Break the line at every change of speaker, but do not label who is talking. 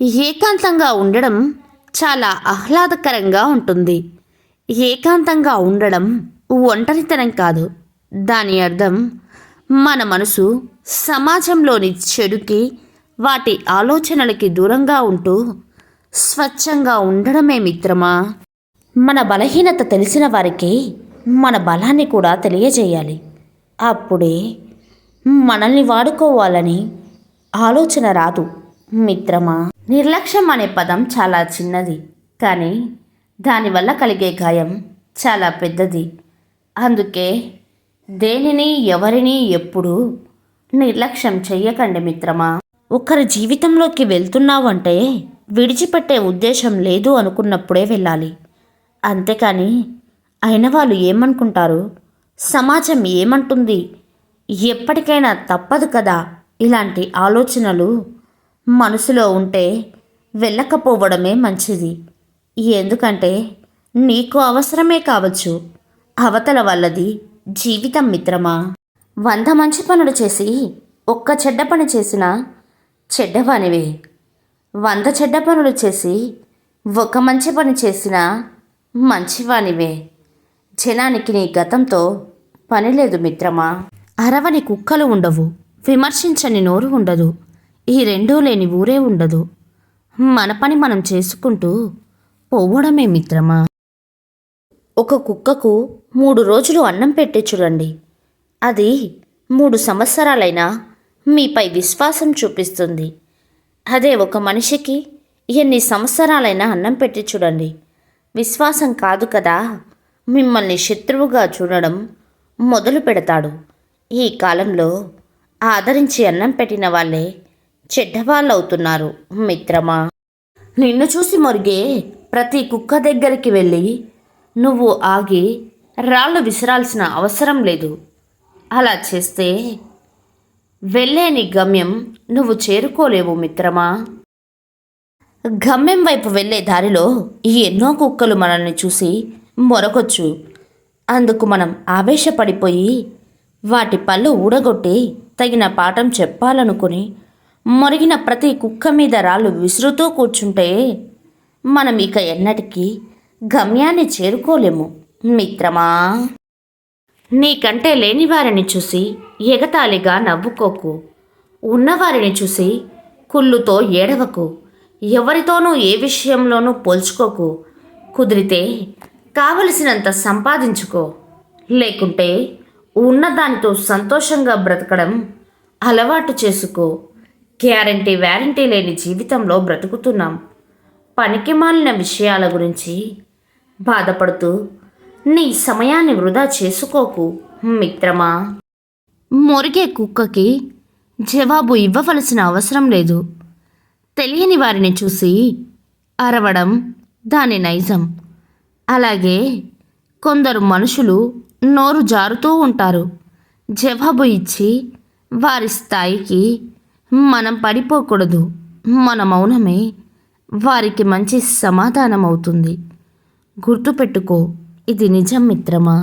ఏకాంతంగా ఉండడం చాలా ఆహ్లాదకరంగా ఉంటుంది. ఏకాంతంగా ఉండడం ఒంటరితనం కాదు. దాని అర్థం మన మనసు సమాజంలోని చెడుకి వాటి ఆలోచనలకి దూరంగా ఉంటూ స్వచ్ఛంగా ఉండడమే మిత్రమా? మన బలహీనత తెలిసిన వారికి మన బలాన్ని కూడా తెలియజేయాలి. అప్పుడే మనల్ని వాడుకోవాలని ఆలోచన రాదు మిత్రమా? నిర్లక్ష్యం అనే పదం చాలా చిన్నది కానీ దానివల్ల కలిగే గాయం చాలా పెద్దది. అందుకే దేనిని ఎవరిని ఎప్పుడూ నిర్లక్ష్యం చెయ్యకండి మిత్రమా. ఒకరి జీవితంలోకి వెళ్తున్నావంటే విడిచిపెట్టే ఉద్దేశం లేదు అనుకున్నప్పుడే వెళ్ళాలి. అంతేకాని అయిన వాళ్ళు ఏమనుకుంటారు? సమాజం ఏమంటుంది? ఎప్పటికైనా తప్పదు కదా ఇలాంటి ఆలోచనలు మనసులో ఉంటే వెళ్ళకపోవడమే మంచిది. ఎందుకంటే నీకు అవసరమే కావచ్చు. అవతల వల్లది జీవితం మిత్రమా? వంద మంచి పనులు చేసి ఒక్క చెడ్డ పని చేసిన చెడ్డవానివే. వంద చెడ్డ పనులు చేసి ఒక మంచి పని చేసిన మంచివానివే. జనానికి నీ గతంతో పని లేదు మిత్రమా? అరవని కుక్కలు ఉండవు. విమర్శించని నోరు ఉండదు. ఈ రెండూ లేని ఊరే ఉండదు. మన పని మనం చేసుకుంటూ పోవడమే మిత్రమా? ఒక కుక్కకు మూడు రోజులు అన్నం పెట్టి చూడండి. అది మూడు సంవత్సరాలైనా మీపై విశ్వాసం చూపిస్తుంది. అదే ఒక మనిషికి ఎన్ని సంవత్సరాలైనా అన్నం పెట్టి చూడండి. విశ్వాసం కాదు కదా? మిమ్మల్ని శత్రువుగా చూడడం మొదలు పెడతాడు ఈ కాలంలో ఆదరించి అన్నం పెట్టిన వాళ్ళే చెడ్డవాళ్ళవుతున్నారు మిత్రమా? నిన్ను చూసి మొరిగే ప్రతి కుక్క దగ్గరికి వెళ్ళి నువ్వు ఆగి రాళ్ళు విసిరాల్సిన అవసరం లేదు. అలా చేస్తే వెళ్ళేని గమ్యం నువ్వు చేరుకోలేవు మిత్రమా? గమ్యం వైపు వెళ్ళే దారిలో ఈ ఎన్నో కుక్కలు మనల్ని చూసి మొరగొచ్చు. అందుకు మనం ఆవేశపడిపోయి వాటి పళ్ళు ఊడగొట్టి తగిన పాఠం చెప్పాలనుకుని మొరిగిన ప్రతి కుక్క మీద రాళ్ళు విసురుతూ కూర్చుంటే మనం ఇక ఎన్నటికీ గమ్యాన్ని చేరుకోలేము మిత్రమా? నీకంటే లేని వారిని చూసి ఎగతాళిగా నవ్వుకోకు. ఉన్నవారిని చూసి కుళ్ళుతో ఏడవకు. ఎవరితోనూ ఏ విషయంలోనూ పోల్చుకోకు. కుదిరితే కావలసినంత సంపాదించుకో. లేకుంటే ఉన్నదానితో సంతోషంగా బ్రతకడం అలవాటు చేసుకో. గ్యారంటీ వ్యారంటీ లేని జీవితంలో బ్రతుకుతున్నాం. పనికి మాలిన విషయాల గురించి బాధపడుతూ నీ సమయాన్ని వృధా చేసుకోకు మిత్రమా. మురిగే కుక్కకి జవాబు ఇవ్వవలసిన అవసరం లేదు. తెలియని వారిని చూసి అరవడం దాని నైజం. అలాగే కొందరు మనుషులు నోరు జారుతూ ఉంటారు. జవాబు ఇచ్చి వారి స్థాయికి మనం పడిపోకూడదు. మన మౌనమే వారికి మంచి సమాధానం అవుతుంది గుర్తుపెట్టుకో ఇది నిజం మిత్రమా?